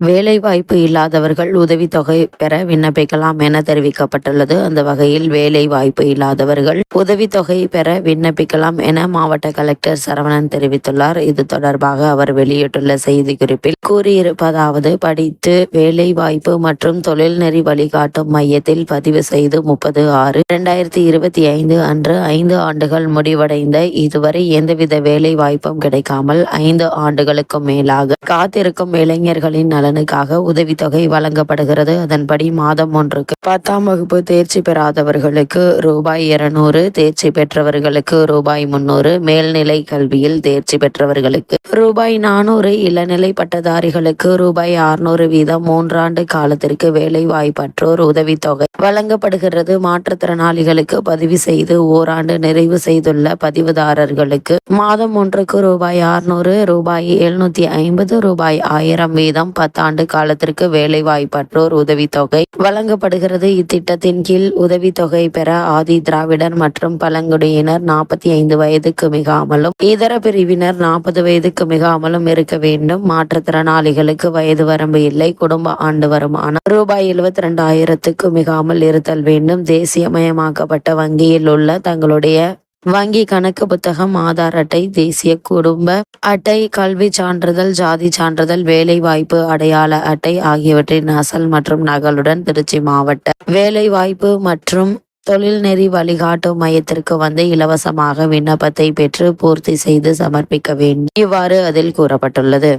வேலை வாய்ப்பு இல்லாதவர்கள் உதவித்தொகை பெற விண்ணப்பிக்கலாம் என தெரிவிக்கப்பட்டுள்ளது. அந்த வகையில் வேலை வாய்ப்பு இல்லாதவர்கள் உதவித்தொகை பெற விண்ணப்பிக்கலாம் என மாவட்ட கலெக்டர் சரவணன் தெரிவித்துள்ளார். இது தொடர்பாக அவர் வெளியிட்டுள்ள செய்திக்குறிப்பில் கூறியிருப்பதாவது படித்து வேலை வாய்ப்பு மற்றும் தொழில்நெறி வழிகாட்டும் மையத்தில் பதிவு செய்து முப்பது ஆறு இரண்டாயிரத்தி இருபத்தி ஐந்து அன்று ஐந்து ஆண்டுகள் முடிவடைந்த இதுவரை எந்தவித வேலை வாய்ப்பும் கிடைக்காமல் ஐந்து ஆண்டுகளுக்கும் மேலாக காத்திருக்கும் இளைஞர்களின் நலனுக்காக உதவித்தொகை வழங்கப்படுகிறது. அதன்படி மாதம் ஒன்றுக்கு பத்தாம் வகுப்பு தேர்ச்சி பெறாதவர்களுக்கு ரூபாய் இருநூறு தேர்ச்சி பெற்றவர்களுக்கு ரூபாய் முன்னூறு மேல்நிலை கல்வியில் தேர்ச்சி பெற்றவர்களுக்கு ரூபாய் நானூறு இளநிலை பட்டதாரிகளுக்கு ரூபாய் அறுநூறு வீதம் மூன்றாண்டு காலத்திற்கு வேலை வாய்ப்பற்றோர் உதவித்தொகை வழங்கப்படுகிறது. மாற்றுத்திறனாளிகளுக்கு பதிவு செய்து ஓராண்டு நிறைவு செய்துள்ள பதிவுதாரர்களுக்கு மாதம் ஒன்றுக்கு ரூபாய் அறுநூறு ரூபாய் எழுநூத்தி ஐம்பது ரூபாய் ஆயிரம் வீதம் பத்தாண்டு காலத்திற்கு வேலை வாய்ப்பற்றோர் உதவித்தொகை வழங்கப்படுகிறது. இத்திட்டத்தின் கீழ் உதவித்தொகை பெற ஆதி திராவிடர் மற்றும் பழங்குடியினர் நாற்பத்தி ஐந்து வயதுக்கு மிகாமலும் இதர பிரிவினர் நாற்பது வயதுக்கு மிகாமலும் இருக்க வேண்டும். மாற்றுத்திறனாளிகளுக்கு வயது வரம்பு இல்லை. குடும்ப ஆண்டு வருமானம் ரூபாய் எழுபத்தி ரெண்டாயிரத்துக்கு மிகாமல் இருத்தல் வேண்டும். தேசியமயமாக்கப்பட்ட வங்கியில் உள்ள தங்களுடைய வங்கி கணக்கு புத்தகம் ஆதார் அட்டை தேசிய குடும்ப அட்டை கல்வி சான்றிதழ் ஜாதி சான்றிதழ் வேலை வாய்ப்பு அடையாள அட்டை ஆகியவற்றின் அசல் மற்றும் நகலுடன் திருச்சி மாவட்ட வேலை வாய்ப்பு மற்றும் தொழில்நெறி வழிகாட்டு மையத்திற்கு வந்து இலவசமாக விண்ணப்பத்தை பெற்று பூர்த்தி செய்து சமர்ப்பிக்க வேண்டும் இவ்வாறு அதில் கூறப்பட்டுள்ளது.